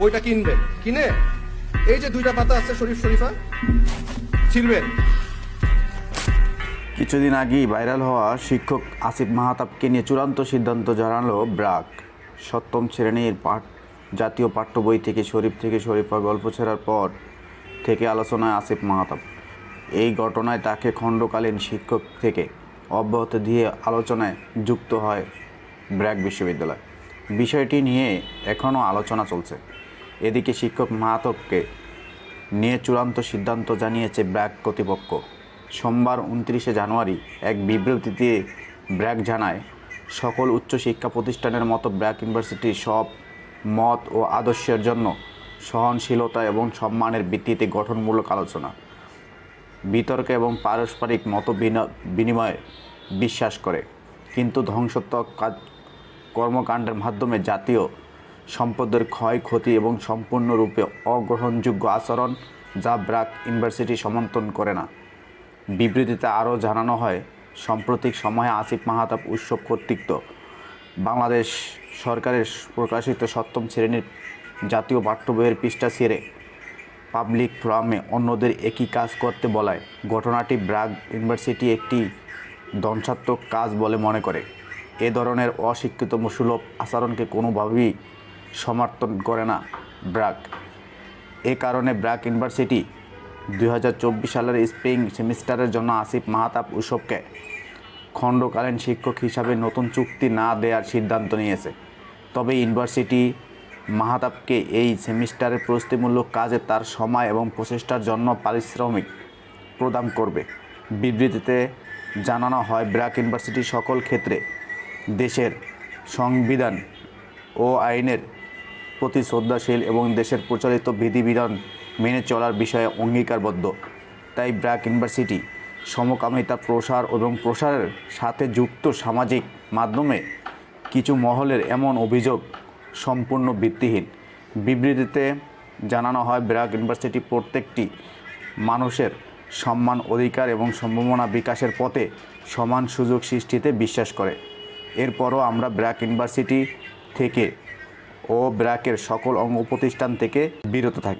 বইটা কিনবেন কিনে এই যে দুইটা পাতা আছে শরীফ শরীফা ছিড়বেন কিছুদিন আগেই ভাইরাল হওয়া শিক্ষক আসিফ মাহাতাবকে নিয়ে চূড়ান্ত সিদ্ধান্ত জানালো ব্রাক। সপ্তম শ্রেণির পাঠ, জাতীয় পাঠ্য বই থেকে শরীফ থেকে শরীফা গল্প ছেড়ার পর থেকে আলোচনায় আসিফ মাহাতাব। এই ঘটনায় তাকে খণ্ডকালীন শিক্ষক থেকে অব্যাহত দিয়ে আলোচনায় যুক্ত হয় ব্র্যাক বিশ্ববিদ্যালয়। বিষয়টি নিয়ে এখনও আলোচনা চলছে। এদিকে শিক্ষক মাহাতবকে নিয়ে চূড়ান্ত সিদ্ধান্ত জানিয়েছে ব্র্যাক কর্তৃপক্ষ। সোমবার উনত্রিশে জানুয়ারি এক বিবৃতিতে ব্র্যাক জানায়, সকল উচ্চশিক্ষা প্রতিষ্ঠানের মতো ব্র্যাক ইউনিভার্সিটি সব মত ও আদর্শের জন্য সহনশীলতা এবং সম্মানের ভিত্তিতে গঠনমূলক আলোচনা, বিতর্ক এবং পারস্পরিক মত বিনা- বিনিময়ে বিশ্বাস করে। কিন্তু ধ্বংসাত্মক কাজ কর্মকাণ্ডের মাধ্যমে জাতীয় সম্পদের ক্ষয়ক্ষতি এবং সম্পূর্ণরূপে অগ্রহণযোগ্য আচরণ যা ব্রাক ইউনিভার্সিটি সমর্থন করে না। বিবৃতিতে আরও জানানো হয়, সাম্প্রতিক সময়ে আসিফ মাহাতাব উৎসব কর্তৃক বাংলাদেশ সরকারের প্রকাশিত সপ্তম শ্রেণির জাতীয় পাঠ্য বইয়ের পৃষ্ঠা ছেড়ে। পাবলিক ফোরামে অন্যদের একই কাজ করতে বলায়, ঘটনাটি ব্রাগ ইউনিভার্সিটি একটি ধ্বংসাত্মক কাজ বলে মনে করে। এ ধরনের অশিক্ষিত সুলভ আচরণকে কোনোভাবেই সমর্থন করে না ব্র্যাক এ কারণে ব্র্যাক ইউনিভার্সিটি দু হাজার চব্বিশ সালের স্প্রিং সেমিস্টারের জন্য আসিফ মাহাতাব উৎসবকে খণ্ডকালীন শিক্ষক হিসাবে নতুন চুক্তি না দেওয়ার সিদ্ধান্ত নিয়েছে। তবে ইউনিভার্সিটি মাহাতাবকে এই সেমিস্টারের প্রস্তুতিমূলক কাজে তার সময় এবং প্রচেষ্টার জন্য পারিশ্রমিক প্রদান করবে। বিবৃতিতে জানানো হয় ব্র্যাক ইউনিভার্সিটি সকল ক্ষেত্রে দেশের সংবিধান ও আইনের প্রতি শ্রদ্ধাশীল এবং দেশের প্রচলিত বিধিবিধান মেনে চলার বিষয়ে অঙ্গীকারবদ্ধ। তাই ব্র্যাক ইউনিভার্সিটি সমকামিতা প্রসার এবং প্রসারের সাথে যুক্ত সামাজিক মাধ্যমে কিছু মহলের এমন অভিযোগ সম্পূর্ণ ভিত্তিহীন। বিবৃতিতে জানানো হয়, ব্র্যাক ইউনিভার্সিটি প্রত্যেকটি মানুষের সম্মান অধিকার এবং সম্ভাবনা বিকাশের পথে সমান সুযোগ সৃষ্টিতে বিশ্বাস করে। এরপরও আমরা ব্র্যাক ইউনিভার্সিটি থেকে ও ব্র্যাকের সকল অঙ্গ প্রতিষ্ঠান থেকে বিরত থাকি।